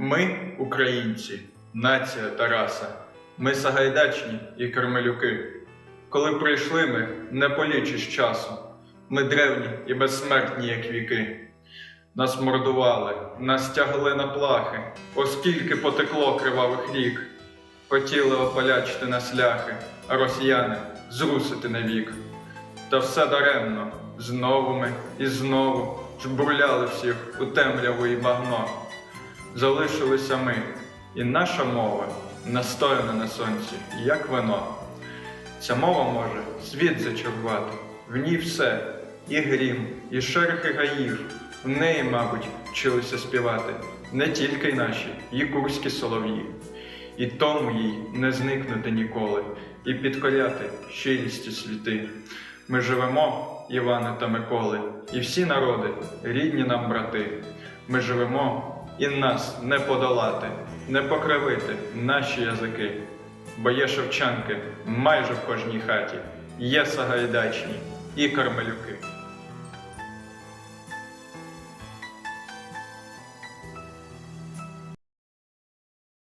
Ми, українці, нація Тараса, ми сагайдачні і кармелюки. Коли прийшли ми, не полічиш часу, ми древні і безсмертні, як віки. Нас мордували, нас тягли на плахи, оскільки потекло кривавих рік. Хотіли опалячити нас ляхи, а росіяни зрусити навік. Та все даремно, знову ми і знову жбурляли всіх у темряву і багно. Залишилися ми, і наша мова настояна на сонці, як вино. Ця мова може світ зачарувати, в ній все, і грім, і шерхи гаїв, в неї, мабуть, вчилися співати не тільки й наші, і курські солов'ї. І тому їй не зникнути ніколи, і підкоряти щирісті світи. Ми живемо, Іване та Миколи, і всі народи, рідні нам брати. Ми живемо і нас не подолати, не покривити наші язики. Бо є шевчанки майже в кожній хаті, є сагайдачні і кармелюки.